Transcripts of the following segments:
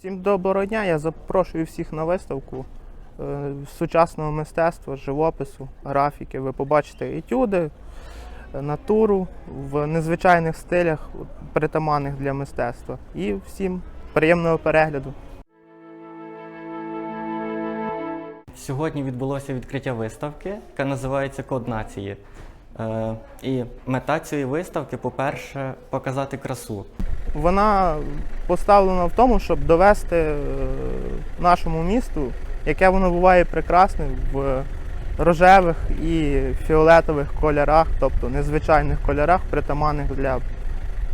Всім доброго дня. Я запрошую всіх на виставку е, сучасного мистецтва, живопису, графіки. Ви побачите етюди, натуру в незвичайних стилях, притаманних для мистецтва. І всім приємного перегляду. Сьогодні відбулося відкриття виставки, яка називається Код нації. Е, і мета цієї виставки, по-перше, показати красу. Вона поставлена в тому, щоб довести е, нашому місту, яке воно буває прекрасним в рожевих і фіолетових кольорах, тобто незвичайних кольорах, притаманних для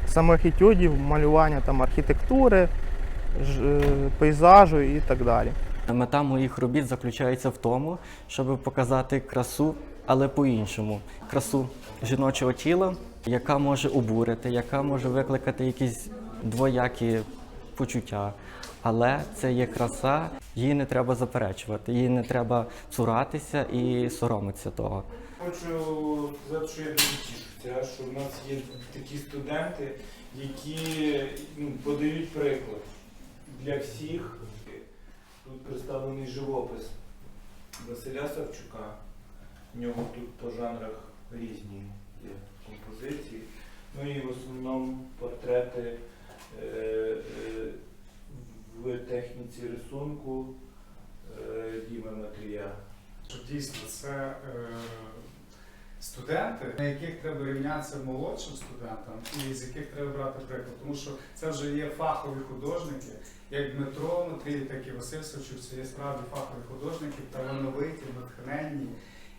самих етюдів, малювання там, архітектури, е, пейзажу і так далі. Мета моїх робіт заключається в тому, щоб показати красу, але по-іншому. Красу жіночого тіла, яка може обурити, яка може викликати якісь двоякі почуття. Але це є краса, її не треба заперечувати, її не треба цуратися і соромитися того. Хочу сказати, що я дуже тішуся, що в нас є такі студенти, які ну, подають приклад для всіх. Представлений живопис Василя Савчука. У нього тут по жанрах різні є композиції. Ну і в основному портрети е, е, в техніці рисунку е, Діми Матрія. Дійсно це е, студенти, на яких треба рівнятися молодшим студентам і з яких треба брати приклад. Тому що це вже є фахові художники, як Дмитро Матрій, так і Василь Савчук, це є справді фахові художники, талановиті, натхненні.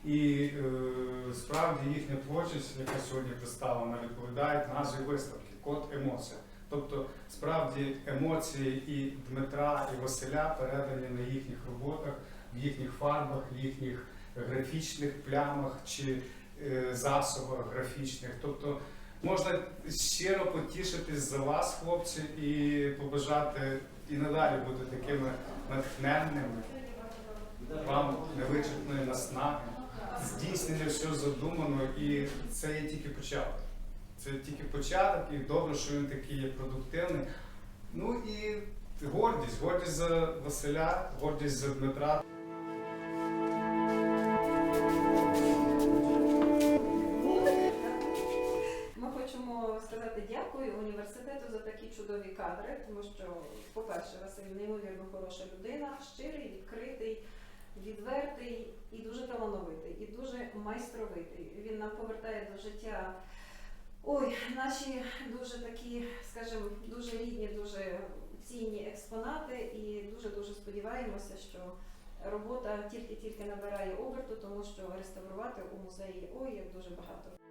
І е, справді їхня творчість, яка сьогодні представлена, відповідає назві виставки Код емоція. Тобто справді емоції і Дмитра, і Василя передані на їхніх роботах, в їхніх фарбах, в їхніх графічних плямах чи засобах графічних. Тобто можна щиро потішитись за вас, хлопці, і побажати і надалі бути такими натхненними, вам невичерпної наснаги, здійснення всього задумано, і це є тільки початок. Це тільки початок, і добре, що він такий є продуктивний. Ну і гордість, гордість за Василя, гордість за Дмитра. Хочемо сказати дякую університету за такі чудові кадри, тому що, по-перше, Василь неймовірно хороша людина, щирий, відкритий, відвертий і дуже талановитий, і дуже майстровитий. Він нам повертає до життя ой, наші дуже такі, скажімо, дуже рідні, дуже цінні експонати, і дуже дуже сподіваємося, що робота тільки-тільки набирає оберту, тому що реставрувати у музеї ой як дуже багато.